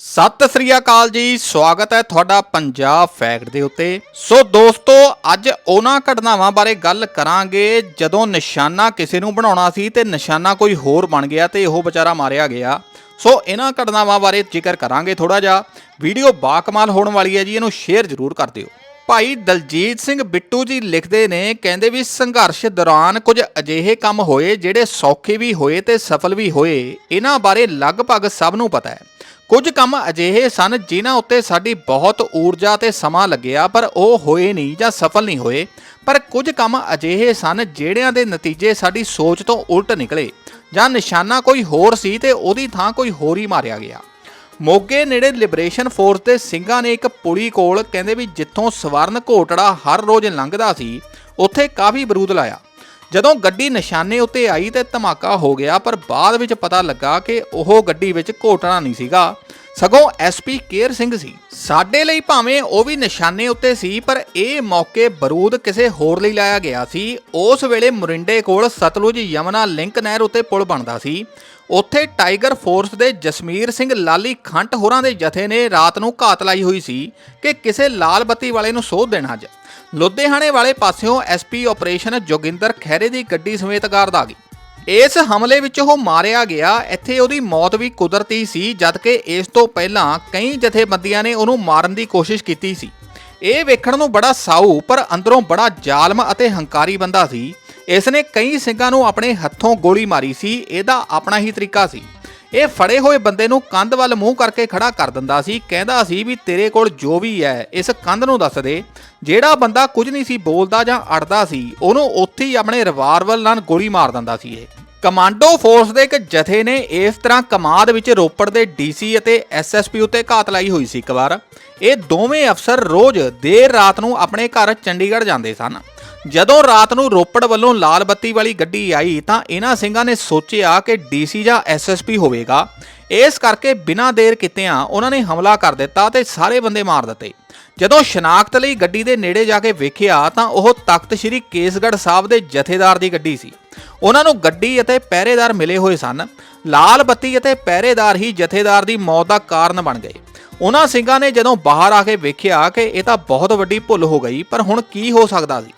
ਸਤਿ ਸ੍ਰੀ ਅਕਾਲ ਜੀ, ਸਵਾਗਤ ਹੈ ਤੁਹਾਡਾ ਪੰਜਾਬ ਫੈਕਟ ਦੇ ਉੱਤੇ। ਸੋ ਦੋਸਤੋ, ਅੱਜ ਉਹਨਾਂ ਘਟਨਾਵਾਂ ਬਾਰੇ ਗੱਲ ਕਰਾਂਗੇ, ਜਦੋਂ ਨਿਸ਼ਾਨਾ ਕਿਸੇ ਨੂੰ ਬਣਾਉਣਾ ਸੀ ਤੇ ਨਿਸ਼ਾਨਾ ਕੋਈ ਹੋਰ ਬਣ ਗਿਆ ਤੇ ਉਹ ਵਿਚਾਰਾ ਮਾਰਿਆ ਗਿਆ। ਸੋ ਇਹਨਾਂ ਘਟਨਾਵਾਂ ਬਾਰੇ ਜ਼ਿਕਰ ਕਰਾਂਗੇ ਥੋੜਾ ਜਿਹਾ। ਵੀਡੀਓ ਬਾਕਮਾਲ ਹੋਣ ਵਾਲੀ ਹੈ ਜੀ, ਇਹਨੂੰ ਸ਼ੇਅਰ ਜ਼ਰੂਰ ਕਰ ਦਿਓ। ਭਾਈ ਦਲਜੀਤ ਸਿੰਘ ਬਿੱਟੂ ਜੀ ਲਿਖਦੇ ਨੇ, ਕਹਿੰਦੇ ਵੀ ਸੰਘਰਸ਼ ਦੌਰਾਨ ਕੁਝ ਅਜਿਹੇ ਕੰਮ ਹੋਏ ਜਿਹੜੇ ਸੌਖੇ ਵੀ ਹੋਏ ਤੇ ਸਫਲ ਵੀ ਹੋਏ। ਇਹਨਾਂ ਬਾਰੇ ਲਗਭਗ ਸਭ ਨੂੰ ਪਤਾ ਹੈ। ਕੁਝ ਕੰਮ ਅਜਿਹੇ ਸਨ ਜਿਨ੍ਹਾਂ ਉੱਤੇ ਸਾਡੀ ਬਹੁਤ ਊਰਜਾ ਤੇ ਸਮਾਂ ਲੱਗਿਆ, ਪਰ ਉਹ ਹੋਏ ਨਹੀਂ ਜਾਂ ਸਫਲ ਨਹੀਂ ਹੋਏ। ਪਰ ਕੁਝ ਕੰਮ ਅਜਿਹੇ ਸਨ ਜਿਹੜਿਆਂ ਦੇ ਨਤੀਜੇ ਸਾਡੀ ਸੋਚ ਤੋਂ ਉਲਟ ਨਿਕਲੇ। ਜਾਂ ਨਿਸ਼ਾਨਾ ਕੋਈ ਹੋਰ ਸੀ ਤੇ ਉਹਦੀ ਥਾਂ ਕੋਈ ਹੋਰ ਹੀ ਮਾਰਿਆ ਗਿਆ। ਮੋਗੇ ਨੇੜੇ ਲਿਬਰੇਸ਼ਨ ਫੋਰਸ ਦੇ ਸਿੰਘਾਂ ਨੇ ਇੱਕ ਪੁਲੀ ਕੋਲ ਕਹਿੰਦੇ ਵੀ ਜਿੱਥੋਂ ਸਵਰਨ ਘੋਟੜਾ ਹਰ ਰੋਜ਼ ਲੰਘਦਾ ਸੀ, ਉੱਥੇ ਕਾਫੀ ਬਰੂਦ ਲਾਇਆ। ਜਦੋਂ ਗੱਡੀ ਨਿਸ਼ਾਨੇ ਉੱਤੇ ਆਈ ਤੇ ਧਮਾਕਾ ਹੋ ਗਿਆ, ਪਰ ਬਾਅਦ ਵਿੱਚ ਪਤਾ ਲੱਗਾ ਕਿ ਉਹ ਗੱਡੀ ਵਿੱਚ ਘੋਟਣਾ ਨਹੀਂ ਸੀਗਾ। ਸਗੋਂ ਐਸਪੀ ਕੇਰ ਸਿੰਘ ਸੀ। ਸਾਡੇ ਲਈ ਭਾਵੇਂ ਉਹ ਵੀ ਨਿਸ਼ਾਨੇ ਉੱਤੇ ਸੀ, ਪਰ ਇਹ ਮੌਕੇ ਬਰੂਦ ਕਿਸੇ ਹੋਰ ਲਈ ਲਾਇਆ ਗਿਆ ਸੀ। ਉਸ ਵੇਲੇ ਮੁਰਿੰਡੇ ਕੋਲ ਸਤਲੁਜ ਯਮਨਾ ਲਿੰਕ ਨਹਿਰ ਉੱਤੇ ਪੁਲ ਬਣਦਾ ਸੀ। ਉੱਥੇ ਟਾਈਗਰ ਫੋਰਸ ਦੇ ਜਸਮੀਰ ਸਿੰਘ ਲਾਲੀ ਖੰਟ ਹੋਰਾਂ ਦੇ ਜਥੇ ਨੇ ਰਾਤ ਨੂੰ ਘਾਤ ਲਾਈ ਹੋਈ ਸੀ ਕਿ ਕਿਸੇ ਲਾਲ ਬੱਤੀ ਵਾਲੇ ਨੂੰ ਸੋਧ ਦੇਣਾ ਅੱਜ। ਲੁਧਿਆਣੇ ਵਾਲੇ ਪਾਸਿਓਂ ਐਸਪੀ ਆਪਰੇਸ਼ਨ ਜੋਗਿੰਦਰ ਖਹਿਰੇ ਦੀ ਗੱਡੀ ਸਮੇਤ ਗਾਰਦ ਆ ਗਈ। ਇਸ ਹਮਲੇ ਵਿੱਚ ਉਹ ਮਾਰਿਆ ਗਿਆ। ਇੱਥੇ ਉਹਦੀ ਮੌਤ ਵੀ ਕੁਦਰਤੀ ਸੀ, ਜਦਕਿ ਇਸ ਤੋਂ ਪਹਿਲਾਂ ਕਈ ਜਥੇਬੰਦੀਆਂ ਨੇ ਉਹਨੂੰ ਮਾਰਨ ਦੀ ਕੋਸ਼ਿਸ਼ ਕੀਤੀ ਸੀ। ਇਹ ਵੇਖਣ ਨੂੰ ਬੜਾ ਸਾਊ, ਪਰ ਅੰਦਰੋਂ ਬੜਾ ਜ਼ਾਲਮ ਅਤੇ ਹੰਕਾਰੀ ਬੰਦਾ ਸੀ। ਇਸ ਨੇ ਕਈ ਸਿੰਘਾਂ ਨੂੰ ਆਪਣੇ ਹੱਥੋਂ ਗੋਲੀ ਮਾਰੀ ਸੀ। ਇਹਦਾ ਆਪਣਾ ਹੀ ਤਰੀਕਾ ਸੀ। ਇਹ ਫੜੇ ਹੋਏ ਬੰਦੇ ਨੂੰ ਕੰਧ ਵੱਲ ਮੂੰਹ ਕਰਕੇ ਖੜਾ ਕਰ ਦਿੰਦਾ ਸੀ, ਕਹਿੰਦਾ ਸੀ ਵੀ ਤੇਰੇ ਕੋਲ ਜੋ ਵੀ ਹੈ, ਇਸ ਕੰਧ ਨੂੰ ਦੱਸ ਦੇ। ਜਿਹੜਾ ਬੰਦਾ ਕੁਝ ਨਹੀਂ ਸੀ ਬੋਲਦਾ ਜਾਂ ਅੜਦਾ ਸੀ, ਉਹਨੂੰ ਉੱਥੇ ਹੀ ਆਪਣੇ ਰਿਵਾਲਵਰ ਨਾਲ ਗੋਲੀ ਮਾਰ ਦਿੰਦਾ ਸੀ ਇਹ। ਕਮਾਂਡੋ ਫੋਰਸ ਦੇ ਇੱਕ ਜਥੇ ਨੇ ਇਸ ਤਰ੍ਹਾਂ ਕਮਾਦ ਵਿੱਚ ਰੋਪੜ ਦੇ ਡੀਸੀ ਅਤੇ ਐਸਐਸਪੀ ਉੱਤੇ ਘਾਤ ਲਾਈ ਹੋਈ ਸੀ ਇੱਕ ਵਾਰ। ਇਹ ਦੋਵੇਂ ਅਫਸਰ ਰੋਜ਼ ਦੇਰ ਰਾਤ ਨੂੰ ਆਪਣੇ ਘਰ ਚੰਡੀਗੜ੍ਹ ਜਾਂਦੇ ਸਨ। ਜਦੋਂ ਰਾਤ ਨੂੰ ਰੋਪੜ ਵੱਲੋਂ ਲਾਲ ਬੱਤੀ ਵਾਲੀ ਗੱਡੀ ਆਈ ਤਾਂ ਇਹਨਾਂ ਸਿੰਘਾਂ ਨੇ ਸੋਚਿਆ ਕਿ ਡੀਸੀ ਜਾਂ ਐਸਐਸਪੀ ਹੋਵੇਗਾ। ਇਸ ਕਰਕੇ ਬਿਨਾਂ ਦੇਰ ਕੀਤਿਆਂ ਉਹਨਾਂ ਨੇ ਹਮਲਾ ਕਰ ਦਿੱਤਾ ਤੇ ਸਾਰੇ ਬੰਦੇ ਮਾਰ ਦਿੱਤੇ। ਜਦੋਂ ਸ਼ਨਾਖਤ ਲਈ ਗੱਡੀ ਦੇ ਨੇੜੇ ਜਾ ਕੇ ਵੇਖਿਆ ਤਾਂ ਉਹ ਤਖਤ ਸ੍ਰੀ ਕੇਸਗੜ੍ਹ ਸਾਹਿਬ ਦੇ ਜਥੇਦਾਰ ਦੀ ਗੱਡੀ ਸੀ। ਉਹਨਾਂ ਨੂੰ ਗੱਡੀ ਅਤੇ ਪਹਿਰੇਦਾਰ ਮਿਲੇ ਹੋਏ ਸਨ। ਲਾਲ ਬੱਤੀ ਅਤੇ ਪਹਿਰੇਦਾਰ ਹੀ ਜਥੇਦਾਰ ਦੀ ਮੌਤ ਦਾ ਕਾਰਨ ਬਣ ਗਏ। ਉਹਨਾਂ ਸਿੰਘਾਂ ਨੇ ਜਦੋਂ ਬਾਹਰ ਆ ਕੇ ਵੇਖਿਆ ਕਿ ਇਹ ਤਾਂ ਬਹੁਤ ਵੱਡੀ ਭੁੱਲ ਹੋ ਗਈ, ਪਰ ਹੁਣ ਕੀ ਹੋ ਸਕਦਾ ਸੀ?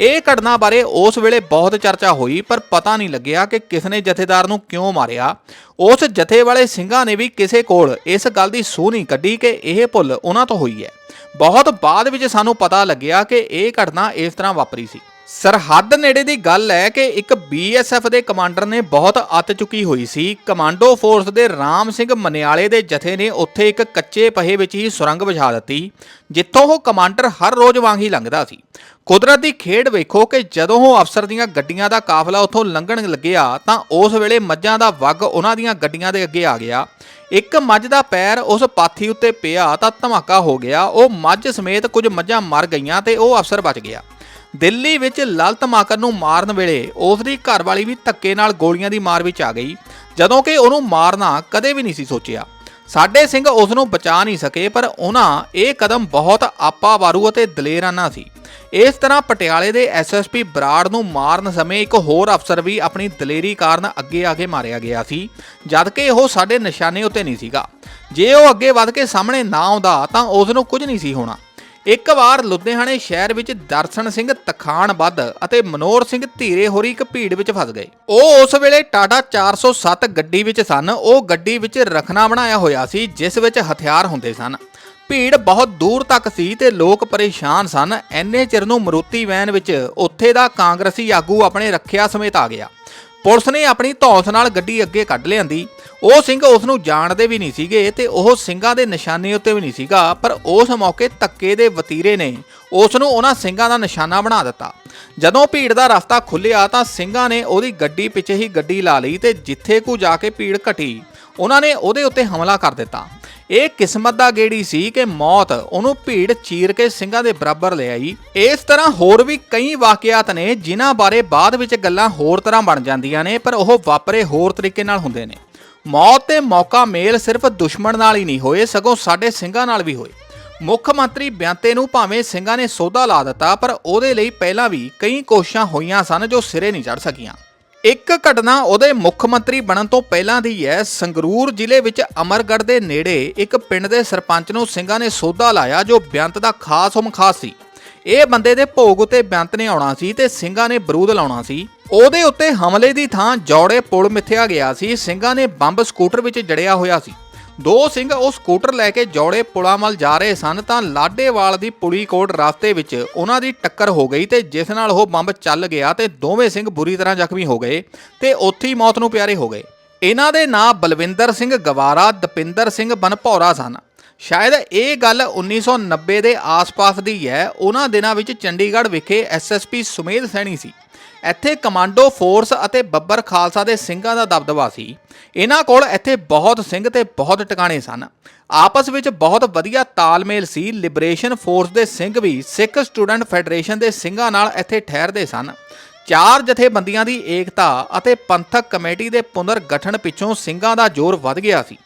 ਇਹ ਘਟਨਾ ਬਾਰੇ ਉਸ ਵੇਲੇ ਬਹੁਤ ਚਰਚਾ ਹੋਈ, ਪਰ ਪਤਾ ਨਹੀਂ ਲੱਗਿਆ ਕਿ ਕਿਸ ਨੇ ਜਥੇਦਾਰ ਨੂੰ ਕਿਉਂ ਮਾਰਿਆ। ਉਸ ਜਥੇ ਵਾਲੇ ਸਿੰਘਾਂ ਨੇ ਵੀ ਕਿਸੇ ਕੋਲ ਇਸ ਗੱਲ ਦੀ ਸੂਹ ਨਹੀਂ ਕੱਢੀ ਕਿ ਇਹ ਭੁੱਲ ਉਹਨਾਂ ਤੋਂ ਹੋਈ ਹੈ। ਬਹੁਤ ਬਾਅਦ ਵਿੱਚ ਸਾਨੂੰ ਪਤਾ ਲੱਗਿਆ ਕਿ ਇਹ ਘਟਨਾ ਇਸ ਤਰ੍ਹਾਂ ਵਾਪਰੀ ਸੀ। ਸਰਹੱਦ ਨੇੜੇ ਦੀ ਗੱਲ ਹੈ ਕਿ ਇੱਕ ਬੀਐਸਐਫ ਦੇ ਕਮਾਂਡਰ ਨੇ ਬਹੁਤ ਅੱਤ ਚੁੱਕੀ ਹੋਈ ਸੀ। ਕਮਾਂਡੋ ਫੋਰਸ ਦੇ ਰਾਮ ਸਿੰਘ ਮਨਿਆਲੇ ਦੇ ਜਥੇ ਨੇ ਉੱਥੇ ਇੱਕ ਕੱਚੇ ਪਹੇ ਵਿੱਚ ਹੀ ਸੁਰੰਗ ਵਿਛਾ ਦਿੱਤੀ, ਜਿੱਥੋਂ ਉਹ ਕਮਾਂਡਰ ਹਰ ਰੋਜ਼ ਵਾਂਗ ਹੀ ਲੰਘਦਾ ਸੀ। ਕੁਦਰਤ ਦੀ ਖੇਡ ਵੇਖੋ ਕਿ ਜਦੋਂ ਉਹ ਅਫਸਰ ਦੀਆਂ ਗੱਡੀਆਂ ਦਾ ਕਾਫਲਾ ਉੱਥੋਂ ਲੰਘਣ ਲੱਗਿਆ, ਤਾਂ ਉਸ ਵੇਲੇ ਮੱਝਾਂ ਦਾ ਵੱਗ ਉਹਨਾਂ ਦੀਆਂ ਗੱਡੀਆਂ ਦੇ ਅੱਗੇ ਆ ਗਿਆ। ਇੱਕ ਮੱਝ ਦਾ ਪੈਰ ਉਸ ਪਾਥੀ ਉੱਤੇ ਪਿਆ ਤਾਂ ਧਮਾਕਾ ਹੋ ਗਿਆ। ਉਹ ਮੱਝ ਸਮੇਤ ਕੁਝ ਮੱਝਾਂ ਮਰ ਗਈਆਂ ਤੇ ਉਹ ਅਫਸਰ ਬਚ ਗਿਆ। ਦਿੱਲੀ ਵਿੱਚ ਲਲਤ ਮਾਕਰ ਨੂੰ ਮਾਰਨ ਵੇਲੇ ਉਸ ਦੀ ਘਰਵਾਲੀ ਵੀ ਧੱਕੇ ਨਾਲ ਗੋਲੀਆਂ ਦੀ ਮਾਰ ਵਿੱਚ ਆ ਗਈ, ਜਦੋਂ ਕਿ ਉਹਨੂੰ ਮਾਰਨਾ ਕਦੇ ਵੀ ਨਹੀਂ ਸੀ ਸੋਚਿਆ। ਸਾਡੇ ਸਿੰਘ ਉਸ ਨੂੰ ਬਚਾ ਨਹੀਂ ਸਕੇ, ਪਰ ਉਹਨਾਂ ਇਹ ਕਦਮ ਬਹੁਤ ਆਪਾ ਵਾਰੂ ਅਤੇ ਦਲੇਰਾਨਾ ਸੀ। ਇਸ ਤਰ੍ਹਾਂ ਪਟਿਆਲੇ ਦੇ ਐਸਐਸਪੀ ਬਰਾੜ ਨੂੰ ਮਾਰਨ ਸਮੇਂ ਇੱਕ ਹੋਰ ਅਫਸਰ ਵੀ ਆਪਣੀ ਦਲੇਰੀ ਕਾਰਨ ਅੱਗੇ ਆ ਕੇ ਮਾਰਿਆ ਗਿਆ ਸੀ, ਜਦਕਿ ਉਹ ਸਾਡੇ ਨਿਸ਼ਾਨੇ ਉੱਤੇ ਨਹੀਂ ਸੀਗਾ। ਜੇ ਉਹ ਅੱਗੇ ਵੱਧ ਕੇ ਸਾਹਮਣੇ ਨਾ ਆਉਂਦਾ, ਤਾਂ ਉਸ ਨੂੰ ਕੁਝ ਨਹੀਂ ਸੀ ਹੋਣਾ। ਇੱਕ ਵਾਰ ਲੁਧਿਆਣੇ ਸ਼ਹਿਰ ਵਿੱਚ ਦਰਸ਼ਨ ਸਿੰਘ ਤਖਾਣ ਵੱਧ ਅਤੇ ਮਨੋਰ ਸਿੰਘ ਧੀਰੇ ਹੋਰੀ ਇੱਕ ਭੀੜ ਵਿੱਚ ਫਸ ਗਏ। ਉਹ ਉਸ ਵੇਲੇ ਟਾਟਾ 407 ਗੱਡੀ ਵਿੱਚ ਸਨ। ਉਹ ਗੱਡੀ ਵਿੱਚ ਰਖਨਾ ਬਣਾਇਆ ਹੋਇਆ ਸੀ, ਜਿਸ ਵਿੱਚ ਹਥਿਆਰ ਹੁੰਦੇ ਸਨ। ਭੀੜ ਬਹੁਤ ਦੂਰ ਤੱਕ ਸੀ ਤੇ ਲੋਕ ਪਰੇਸ਼ਾਨ ਸਨ। ਐਨੇ ਚਿਰ ਨੂੰ ਮਰੂਤੀ ਵੈਨ ਵਿੱਚ ਉੱਥੇ ਦਾ ਕਾਂਗਰਸੀ ਆਗੂ ਆਪਣੇ ਰੱਖਿਆ ਸਮੇਤ ਆ ਗਿਆ। ਪੁਲਿਸ ਨੇ ਆਪਣੀ ਧੌਂਸ ਨਾਲ ਗੱਡੀ ਅੱਗੇ ਕੱਢ ਲਿਆਂਦੀ। ਉਹ ਸਿੰਘ ਉਸ ਨੂੰ ਜਾਣਦੇ ਵੀ ਨਹੀਂ ਸੀਗੇ ਤੇ ਉਹ ਸਿੰਘਾਂ ਦੇ ਨਿਸ਼ਾਨੇ ਉੱਤੇ ਵੀ ਨਹੀਂ ਸੀਗਾ, ਪਰ ਉਸ ਮੌਕੇ ਧੱਕੇ ਦੇ ਵਤੀਰੇ ਨੇ ਉਸ ਨੂੰ ਉਹਨਾਂ ਸਿੰਘਾਂ ਦਾ ਨਿਸ਼ਾਨਾ ਬਣਾ ਦਿੱਤਾ। ਜਦੋਂ ਭੀੜ ਦਾ ਰਸਤਾ ਖੁੱਲਿਆ ਤਾਂ ਸਿੰਘਾਂ ਨੇ ਉਹਦੀ ਗੱਡੀ ਪਿੱਛੇ ਹੀ ਗੱਡੀ ਲਾ ਲਈ ਤੇ ਜਿੱਥੇ ਕੋ ਜਾ ਕੇ ਭੀੜ ਘਟੀ, ਉਹਨਾਂ ਨੇ ਉਹਦੇ ਉੱਤੇ ਹਮਲਾ ਕਰ ਦਿੱਤਾ। ਇਹ ਕਿਸਮਤ ਦਾ ਗੇੜੀ ਸੀ ਕਿ ਮੌਤ, ਉਹਨੂੰ ਭੀੜ ਚੀਰ ਕੇ ਸਿੰਘਾਂ ਦੇ ਬਰਾਬਰ ਲੈ ਆਈ। ਇਸ ਤਰ੍ਹਾਂ ਹੋਰ ਵੀ ਕਈ ਵਾਕਿਆਤ ਨੇ ਜਿਨ੍ਹਾਂ ਬਾਰੇ ਬਾਅਦ ਵਿੱਚ ਗੱਲਾਂ ਹੋਰ ਤਰ੍ਹਾਂ ਬਣ ਜਾਂਦੀਆਂ ਨੇ, ਪਰ ਉਹ ਵਾਪਰੇ ਹੋਰ ਤਰੀਕੇ ਨਾਲ ਹੁੰਦੇ ਨੇ। ਮੌਤ ਤੇ ਮੌਕਾ ਮੇਲ ਸਿਰਫ ਦੁਸ਼ਮਣ ਨਾਲ ਹੀ ਨਹੀਂ ਹੋਏ, ਸਗੋਂ ਸਾਡੇ ਸਿੰਘਾਂ ਨਾਲ ਵੀ ਹੋਏ। ਮੁੱਖ ਮੰਤਰੀ ਬਿਆੰਤੇ ਨੂੰ ਭਾਵੇਂ ਸਿੰਘਾਂ ਨੇ ਸੌਦਾ ਲਾ ਦਿੱਤਾ, ਪਰ ਉਹਦੇ ਲਈ ਪਹਿਲਾਂ ਵੀ ਕਈ ਕੋਸ਼ਿਸ਼ਾਂ ਹੋਈਆਂ ਸਨ ਜੋ ਸਿਰੇ ਨਹੀਂ ਚੜ ਸਕੀਆਂ। ਇੱਕ ਘਟਨਾ ਉਹਦੇ ਮੁੱਖ ਮੰਤਰੀ ਬਣਨ ਤੋਂ ਪਹਿਲਾਂ ਦੀ ਹੈ। ਸੰਗਰੂਰ ਜ਼ਿਲ੍ਹੇ ਵਿੱਚ ਅਮਰਗੜ੍ਹ ਦੇ ਨੇੜੇ ਇੱਕ ਪਿੰਡ ਦੇ ਸਰਪੰਚ ਨੂੰ ਸਿੰਘਾਂ ਨੇ ਸੋਧਾ ਲਾਇਆ, ਜੋ ਬੇਅੰਤ ਦਾ ਖਾਸ ਹਮਖਾਸ ਸੀ। ਇਹ ਬੰਦੇ ਦੇ ਭੋਗ ਉਤੇ ਬੇਅੰਤ ਨੇ ਆਉਣਾ ਸੀ ਤੇ ਸਿੰਘਾਂ ਨੇ ਬਰੂਦ ਲਾਉਣਾ ਸੀ। ਉਹਦੇ ਉੱਤੇ ਹਮਲੇ ਦੀ ਥਾਂ ਜੌੜੇ ਪੁਲ ਮਿੱਥਿਆ ਗਿਆ ਸੀ। ਸਿੰਘਾਂ ਨੇ ਬੰਬ ਸਕੂਟਰ ਵਿੱਚ ਜੜਿਆ ਹੋਇਆ ਸੀ। ਦੋ ਸਿੰਘ ਉਹ ਸਕੂਟਰ ਲੈ ਕੇ ਜੌੜੇ ਪੁਲਾਂ ਵੱਲ ਜਾ ਰਹੇ ਸਨ ਤਾਂ ਲਾਡੇਵਾਲ ਦੀ ਪੁਲੀ ਕੋਟ ਰਸਤੇ ਵਿੱਚ ਉਹਨਾਂ ਦੀ ਟੱਕਰ ਹੋ ਗਈ ਤੇ ਜਿਸ ਨਾਲ ਉਹ ਬੰਬ ਚੱਲ ਗਿਆ ਤੇ ਦੋਵੇਂ ਸਿੰਘ ਬੁਰੀ ਤਰ੍ਹਾਂ ਜ਼ਖਮੀ ਹੋ ਗਏ ਤੇ ਉੱਥੇ ਹੀ ਮੌਤ ਨੂੰ ਪਿਆਰੇ ਹੋ ਗਏ। ਇਹਨਾਂ ਦੇ ਨਾਂ ਬਲਵਿੰਦਰ ਸਿੰਘ ਗਵਾਰਾ, ਦਪਿੰਦਰ ਸਿੰਘ ਬਨਪੌਰਾ ਸਨ। ਸ਼ਾਇਦ ਇਹ ਗੱਲ 1990 ਦੇ ਆਸ-ਪਾਸ ਦੀ ਹੈ। ਉਹਨਾਂ ਦਿਨਾਂ ਵਿੱਚ ਚੰਡੀਗੜ੍ਹ ਵਿਖੇ ਐਸਐਸਪੀ ਸੁਮੇਧ ਸੈਣੀ ਸੀ। ਇੱਥੇ ਕਮਾਂਡੋ ਫੋਰਸ ਅਤੇ ਬੱਬਰ ਖਾਲਸਾ ਦੇ ਸਿੰਘਾਂ ਦਾ ਦਬਦਬਾ ਸੀ। ਇਹਨਾਂ ਕੋਲ ਇੱਥੇ ਬਹੁਤ ਸਿੰਘ ਤੇ ਬਹੁਤ ਟਿਕਾਣੇ ਸਨ। ਆਪਸ ਵਿੱਚ ਬਹੁਤ ਵਧੀਆ ਤਾਲਮੇਲ ਸੀ। ਲਿਬਰੇਸ਼ਨ ਫੋਰਸ ਦੇ ਸਿੰਘ ਵੀ ਸਿੱਖ ਸਟੂਡੈਂਟ ਫੈਡਰੇਸ਼ਨ ਦੇ ਸਿੰਘਾਂ ਨਾਲ ਇੱਥੇ ਠਹਿਰਦੇ ਸਨ। ਚਾਰ ਜਥੇਬੰਦੀਆਂ ਦੀ ਏਕਤਾ ਅਤੇ ਪੰਥਕ ਕਮੇਟੀ ਦੇ ਪੁਨਰ ਗਠਨ ਪਿੱਛੋਂ ਸਿੰਘਾਂ ਦਾ ਜ਼ੋਰ ਵੱਧ ਗਿਆ ਸੀ।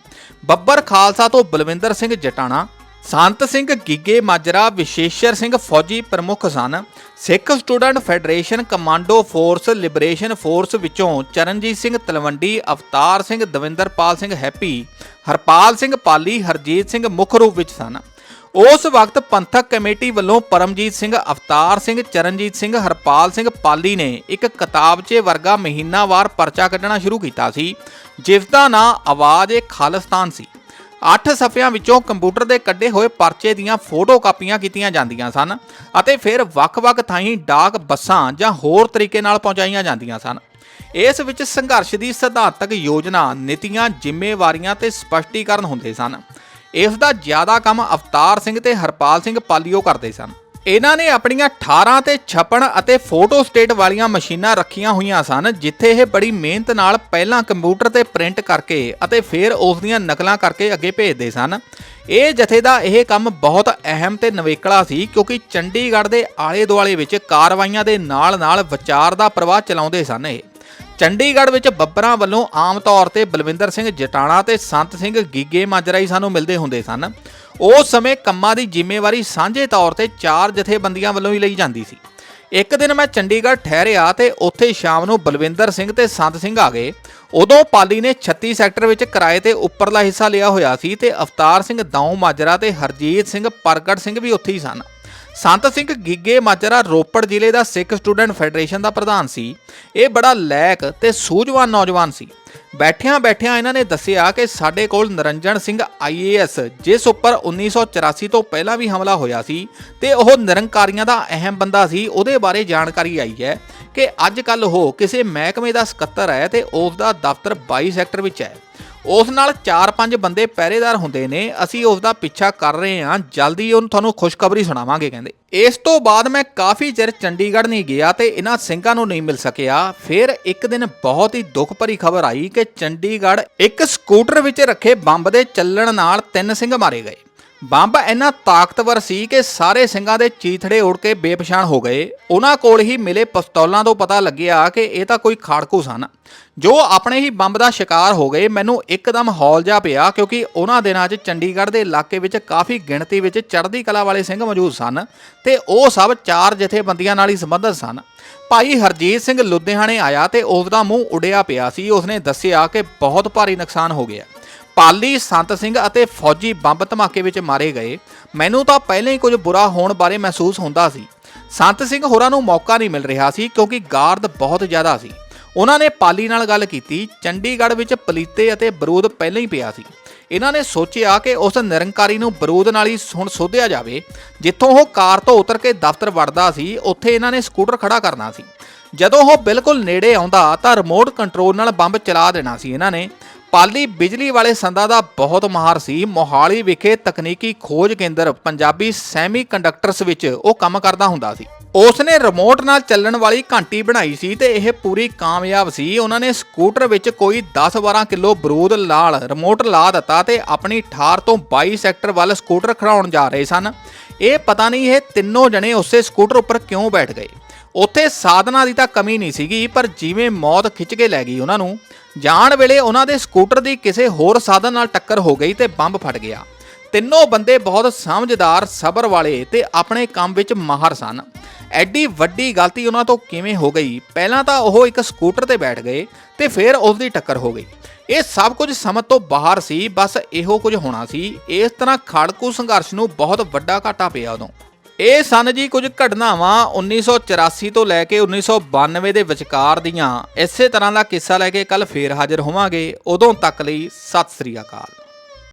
ਬੱਬਰ ਖਾਲਸਾ ਤੋਂ ਬਲਵਿੰਦਰ ਸਿੰਘ ਜਟਾਣਾ, ਸੰਤ ਸਿੰਘ ਗਿੱਗੇ ਮਾਜਰਾ, ਵਿਸ਼ੇਸ਼ਰ ਸਿੰਘ ਫੌਜੀ ਪ੍ਰਮੁੱਖ ਸਨ। Sikh student federation commando force, liberation force ਵਿੱਚੋਂ ਚਰਨਜੀਤ ਸਿੰਘ ਤਲਵੰਡੀ, ਅਵਤਾਰ ਸਿੰਘ ਦਵਿੰਦਰਪਾਲ ਸਿੰਘ ਹੈਪੀ, ਹਰਪਾਲ ਸਿੰਘ ਪਾਲੀ, ਹਰਜੀਤ ਸਿੰਘ ਮੁੱਖ ਰੂਪ ਵਿੱਚ ਸਨ। ਉਸ ਵਕਤ ਪੰਥਕ ਕਮੇਟੀ ਵੱਲੋਂ ਪਰਮਜੀਤ ਸਿੰਘ, ਅਵਤਾਰ ਸਿੰਘ, ਚਰਨਜੀਤ ਸਿੰਘ, ਹਰਪਾਲ ਸਿੰਘ ਪਾਲੀ ਨੇ ਇੱਕ ਕਿਤਾਬਚੇ ਵਰਗਾ ਮਹੀਨਾਵਾਰ ਪਰਚਾ ਕੱਢਣਾ ਸ਼ੁਰੂ ਕੀਤਾ ਸੀ, ਜਿਸ ਦਾ ਨਾਂ ਆਵਾਜ਼ ਏ ਖਾਲਿਸਤਾਨ ਸੀ। 8 ਸਫ਼ਿਆਂ ਵਿੱਚੋਂ ਕੰਪਿਊਟਰ ਦੇ ਕੱਢੇ ਹੋਏ ਪਰਚੇ ਦੀਆਂ ਫੋਟੋ ਕਾਪੀਆਂ ਕੀਤੀਆਂ ਜਾਂਦੀਆਂ ਸਨ ਅਤੇ ਫਿਰ ਵੱਖ-ਵੱਖ ਥਾਈਂ ਡਾਕ ਬੱਸਾਂ ਜਾਂ ਹੋਰ ਤਰੀਕੇ ਨਾਲ ਪਹੁੰਚਾਈਆਂ ਜਾਂਦੀਆਂ ਸਨ। ਇਸ ਵਿੱਚ ਸੰਘਰਸ਼ ਦੀ ਸਿਧਾਂਤਕ ਯੋਜਨਾ, ਨੀਤੀਆਂ, ਜ਼ਿੰਮੇਵਾਰੀਆਂ ਤੇ ਸਪਸ਼ਟੀਕਰਨ ਹੁੰਦੇ ਸਨ। ਇਸ ਦਾ ਜ਼ਿਆਦਾ ਕੰਮ ਅਵਤਾਰ ਸਿੰਘ ਤੇ ਹਰਪਾਲ ਸਿੰਘ ਪਾਲੀਓ ਕਰਦੇ ਸਨ। ਇਹਨਾਂ ਨੇ ਆਪਣੀਆਂ 18 ਤੇ ਛਪਣ ਅਤੇ ਫੋਟੋ ਸਟੇਟ ਵਾਲੀਆਂ ਮਸ਼ੀਨਾਂ ਰੱਖੀਆਂ ਹੋਈਆਂ ਸਨ, ਜਿੱਥੇ ਇਹ ਬੜੀ ਮਿਹਨਤ ਨਾਲ ਪਹਿਲਾਂ ਕੰਪਿਊਟਰ ਤੇ ਪ੍ਰਿੰਟ ਕਰਕੇ ਅਤੇ ਫਿਰ ਉਸ ਦੀਆਂ ਨਕਲਾਂ ਕਰਕੇ ਅੱਗੇ ਭੇਜਦੇ ਸਨ। ਇਹ ਜਥੇ ਦਾ ਇਹ ਕੰਮ ਬਹੁਤ ਅਹਿਮ ਤੇ ਨਵੇਕਲਾ ਸੀ, ਕਿਉਂਕਿ ਚੰਡੀਗੜ੍ਹ ਦੇ ਆਲੇ ਦੁਆਲੇ ਵਿੱਚ ਕਾਰਵਾਈਆਂ ਦੇ ਨਾਲ-ਨਾਲ ਵਿਚਾਰ ਦਾ ਪ੍ਰਵਾਹ ਚਲਾਉਂਦੇ ਸਨ ਇਹ। ਚੰਡੀਗੜ੍ਹ ਵਿੱਚ ਬੱਬਰਾਂ ਵੱਲੋਂ ਆਮ ਤੌਰ ਤੇ ਬਲਵਿੰਦਰ ਸਿੰਘ ਜਟਾਣਾ ਤੇ ਸੰਤ ਸਿੰਘ ਗੀਗੇ ਮਾਜਰਾ ਹੀ ਸਾਨੂੰ ਮਿਲਦੇ ਹੁੰਦੇ ਸਨ। ਉਸ ਸਮੇਂ ਕੰਮਾਂ ਦੀ ਜ਼ਿੰਮੇਵਾਰੀ ਸਾਂਝੇ ਤੌਰ ਤੇ ਚਾਰ ਜਥੇਬੰਦੀਆਂ ਵੱਲੋਂ ਹੀ ਲਈ ਜਾਂਦੀ ਸੀ। ਇੱਕ ਦਿਨ ਮੈਂ ਚੰਡੀਗੜ੍ਹ ਠਹਿਰਿਆ ਤੇ ਉੱਥੇ ਸ਼ਾਮ ਨੂੰ ਬਲਵਿੰਦਰ ਸਿੰਘ ਤੇ ਸੰਤ ਸਿੰਘ ਆ ਗਏ। ਉਦੋਂ ਪਾਲੀ ਨੇ 36 ਸੈਕਟਰ ਵਿੱਚ ਕਿਰਾਏ ਤੇ ਉੱਪਰਲਾ ਹਿੱਸਾ ਲਿਆ ਹੋਇਆ ਸੀ ਤੇ ਅਵਤਾਰ ਸਿੰਘ ਦਾਊ ਮਾਜਰਾ ਤੇ ਹਰਜੀਤ ਸਿੰਘ ਪ੍ਰਗਟ ਸਿੰਘ ਵੀ ਉੱਥੇ ਹੀ ਸਨ। ਸੰਤ ਸਿੰਘ ਗਿੱਗੇ ਮਾਜਰਾ ਰੋਪੜ ਜ਼ਿਲ੍ਹੇ ਦਾ ਸਿੱਖ ਸਟੂਡੈਂਟ ਫੈਡਰੇਸ਼ਨ ਦਾ ਪ੍ਰਧਾਨ ਸੀ। ਇਹ ਬੜਾ ਲੈਕ ਤੇ ਸੂਝਵਾਨ ਨੌਜਵਾਨ ਸੀ। ਬੈਠਿਆਂ ਬੈਠਿਆਂ ਇਹਨਾਂ ਨੇ ਦੱਸਿਆ ਕਿ ਸਾਡੇ ਕੋਲ ਨਰੰਜਨ ਸਿੰਘ ਆਈਏਐਸ ਜਿਸ ਉੱਪਰ 1984 ਤੋਂ ਪਹਿਲਾਂ ਵੀ ਹਮਲਾ ਹੋਇਆ ਸੀ ਤੇ ਉਹ ਨਿਰੰਕਾਰੀਆਂ ਦਾ ਅਹਿਮ ਬੰਦਾ ਸੀ, ਉਹਦੇ ਬਾਰੇ ਜਾਣਕਾਰੀ ਆਈ ਹੈ ਕਿ ਅੱਜ ਕੱਲ ਉਹ ਕਿਸੇ ਮਹਿਕਮੇ ਦਾ ਸਕੱਤਰ ਹੈ ਤੇ ਉਸ ਦਾ ਦਫ਼ਤਰ 22 ਸੈਕਟਰ ਵਿੱਚ ਹੈ। ਉਸ ਨਾਲ 4-5 ਬੰਦੇ ਪਹਿਰੇਦਾਰ ਹੁੰਦੇ ਨੇ, ਅਸੀਂ ਉਸ ਦਾ ਪਿੱਛਾ ਕਰ ਰਹੇ ਹਾਂ, ਜਲਦੀ ਉਹਨੂੰ ਤੁਹਾਨੂੰ ਖੁਸ਼ਖਬਰੀ ਸੁਣਾਵਾਂਗੇ ਕਹਿੰਦੇ। ਇਸ ਤੋਂ ਬਾਅਦ ਮੈਂ ਕਾਫੀ ਚਿਰ ਚੰਡੀਗੜ੍ਹ ਨਹੀਂ ਗਿਆ ਤੇ ਇਹਨਾਂ ਸਿੰਘਾਂ ਨੂੰ ਨਹੀਂ ਮਿਲ ਸਕਿਆ। ਫਿਰ ਇੱਕ ਦਿਨ ਬਹੁਤ ਹੀ ਦੁੱਖ ਭਰੀ ਖਬਰ ਆਈ ਕਿ ਚੰਡੀਗੜ੍ਹ ਇੱਕ ਸਕੂਟਰ ਵਿੱਚ ਰੱਖੇ ਬੰਬ ਦੇ ਚੱਲਣ ਨਾਲ ਤਿੰਨ ਸਿੰਘ ਮਾਰੇ ਗਏ। ਬੰਬ ਇੰਨਾ ਤਾਕਤਵਰ ਸੀ ਕਿ ਸਾਰੇ ਸਿੰਘਾਂ ਦੇ ਚੀਥੜੇ ਉੜ ਕੇ ਬੇਪਛਾਣ ਹੋ ਗਏ। ਉਹਨਾਂ ਕੋਲ ਹੀ ਮਿਲੇ ਪਿਸਤੌਲਾਂ ਤੋਂ ਪਤਾ ਲੱਗਿਆ ਕਿ ਇਹ ਤਾਂ ਕੋਈ ਖਾੜਕੂ ਸਨ। ਜੋ ਆਪਣੇ ਹੀ ਬੰਬ ਦਾ ਸ਼ਿਕਾਰ ਹੋ ਗਏ, ਮੈਨੂੰ ਇੱਕਦਮ ਹੌਲ ਜਾ ਪਿਆ ਕਿਉਂਕਿ ਉਹਨਾਂ ਦਿਨਾਂ 'ਚ ਚੰਡੀਗੜ੍ਹ ਦੇ ਇਲਾਕੇ ਵਿੱਚ ਕਾਫੀ ਗਿਣਤੀ ਵਿੱਚ ਚੜ੍ਹਦੀ ਕਲਾ ਵਾਲੇ ਸਿੰਘ ਮੌਜੂਦ ਸਨ ਤੇ ਉਹ ਸਭ ਚਾਰ ਜਥੇਬੰਦੀਆਂ ਨਾਲ ਹੀ ਸੰਬੰਧਿਤ ਸਨ। ਭਾਈ ਹਰਜੀਤ ਸਿੰਘ ਲੁਧਿਆਣੇ ਆਇਆ ਤੇ ਉਸ ਦਾ ਮੂੰਹ ਉਡਿਆ ਪਿਆ ਸੀ। ਉਸਨੇ ਦੱਸਿਆ ਕਿ ਬਹੁਤ ਭਾਰੀ ਨੁਕਸਾਨ ਹੋ ਗਿਆ। ਪਾਲੀ ਸੰਤ ਸਿੰਘ ਅਤੇ ਫੌਜੀ ਬੰਬ ਧਮਾਕੇ ਵਿੱਚ ਮਾਰੇ ਗਏ। ਮੈਨੂੰ ਤਾਂ ਪਹਿਲਾਂ ਹੀ ਕੁਝ ਬੁਰਾ ਹੋਣ ਬਾਰੇ ਮਹਿਸੂਸ ਹੁੰਦਾ ਸੀ। ਸੰਤ ਸਿੰਘ ਹੋਰਾਂ ਨੂੰ ਮੌਕਾ ਨਹੀਂ ਮਿਲ ਰਿਹਾ ਸੀ ਕਿਉਂਕਿ ਗਾਰਦ ਬਹੁਤ ਜ਼ਿਆਦਾ ਸੀ। ਉਹਨਾਂ ਨੇ ਪਾਲੀ ਨਾਲ ਗੱਲ ਕੀਤੀ। ਚੰਡੀਗੜ੍ਹ ਵਿੱਚ ਪਲੀਤੇ ਅਤੇ ਬਰੂਦ ਪਹਿਲਾਂ ਹੀ ਪਿਆ ਸੀ। ਇਹਨਾਂ ਨੇ ਸੋਚਿਆ ਕਿ ਉਸ ਨਿਰੰਕਾਰੀ ਨੂੰ ਬਰੂਦ ਨਾਲ ਹੀ ਹੁਣ ਸੋਧਿਆ ਜਾਵੇ। ਜਿੱਥੋਂ ਉਹ ਕਾਰ ਤੋਂ ਉਤਰ ਕੇ ਦਫ਼ਤਰ ਵੜਦਾ ਸੀ, ਉੱਥੇ ਇਹਨਾਂ ਨੇ ਸਕੂਟਰ ਖੜਾ ਕਰਨਾ ਸੀ। ਜਦੋਂ ਉਹ ਬਿਲਕੁਲ ਨੇੜੇ ਆਉਂਦਾ ਤਾਂ ਰਿਮੋਟ ਕੰਟਰੋਲ ਨਾਲ ਬੰਬ ਚਲਾ ਦੇਣਾ ਸੀ ਇਹਨਾਂ ਨੇ। ਪਾਲੀ ਬਿਜਲੀ ਵਾਲੇ ਸੰਦਾਂ ਦਾ ਬਹੁਤ ਮਾਹਰ ਸੀ। ਮੋਹਾਲੀ ਵਿਖੇ ਤਕਨੀਕੀ ਖੋਜ ਕੇਂਦਰ ਪੰਜਾਬੀ ਸੈਮੀ ਕੰਡਕਟਰਸ ਵਿੱਚ ਉਹ ਕੰਮ ਕਰਦਾ ਹੁੰਦਾ ਸੀ। ਉਸ ਨੇ ਰਿਮੋਟ ਨਾਲ ਚੱਲਣ ਵਾਲੀ ਘੰਟੀ ਬਣਾਈ ਸੀ ਤੇ ਇਹ ਪੂਰੀ ਕਾਮਯਾਬ ਸੀ। ਉਹਨਾਂ ਨੇ ਸਕੂਟਰ ਵਿੱਚ ਕੋਈ 10-12 ਕਿਲੋ ਬਰੂਦ ਲਾਲ ਰਿਮੋਟ ਲਾ ਦਿੱਤਾ ਤੇ ਆਪਣੀ ਠਾਰ ਤੋਂ 22 ਸੈਕਟਰ ਵੱਲ ਸਕੂਟਰ ਖੜਾਉਣ ਜਾ ਰਹੇ ਸਨ। ਇਹ ਪਤਾ ਨਹੀਂ ਇਹ ਤਿੰਨੋਂ ਜਣੇ ਉਸੇ ਸਕੂਟਰ ਉੱਪਰ ਕਿਉਂ ਬੈਠ ਗਏ। ਉੱਥੇ ਸਾਧਨਾਂ ਦੀ ਤਾਂ ਕਮੀ ਨਹੀਂ ਸੀਗੀ, ਪਰ ਜਿਵੇਂ ਮੌਤ ਖਿੱਚ ਕੇ ਲੈ ਗਈ ਉਹਨਾਂ ਨੂੰ, ਜਾਣ ਵੇਲੇ ਉਹਨਾਂ ਦੇ ਸਕੂਟਰ ਦੀ ਕਿਸੇ ਹੋਰ ਸਾਧਨ ਨਾਲ ਟੱਕਰ ਹੋ ਗਈ ਤੇ ਬੰਬ ਫਟ ਗਿਆ। ਤਿੰਨੋਂ ਬੰਦੇ ਬਹੁਤ ਸਮਝਦਾਰ, ਸਬਰ ਵਾਲੇ ਤੇ ਆਪਣੇ ਕੰਮ ਵਿੱਚ ਮਾਹਰ ਸਨ। ਐਡੀ ਵੱਡੀ ਗਲਤੀ ਉਹਨਾਂ ਤੋਂ ਕਿਵੇਂ ਹੋ ਗਈ? ਪਹਿਲਾਂ ਤਾਂ ਉਹ ਇੱਕ ਸਕੂਟਰ ਤੇ ਬੈਠ ਗਏ ਤੇ ਫਿਰ ਉਸ ਦੀ ਟੱਕਰ ਹੋ ਗਈ। ਇਹ ਸਭ ਕੁਝ ਸਮਝ ਤੋਂ ਬਾਹਰ ਸੀ, ਬਸ ਇਹੋ ਕੁਝ ਹੋਣਾ ਸੀ। ਇਸ ਤਰ੍ਹਾਂ ਖੜਕੂ ਸੰਘਰਸ਼ ਨੂੰ ਬਹੁਤ ਵੱਡਾ ਘਾਟਾ ਪਿਆ ਉਦੋਂ। ਇਹ ਸਨ ਜੀ ਕੁਝ ਘਟਨਾਵਾਂ 1984 ਤੋਂ ਲੈ ਕੇ 1992 ਦੇ ਵਿਚਕਾਰ ਦੀਆਂ। ਇਸੇ ਤਰ੍ਹਾਂ ਦਾ ਕਿੱਸਾ ਲੈ ਕੇ ਕੱਲ ਫੇਰ ਹਾਜ਼ਰ ਹੋਵਾਂਗੇ। ਉਦੋਂ ਤੱਕ ਲਈ ਸਤਿ ਸ੍ਰੀ ਅਕਾਲ।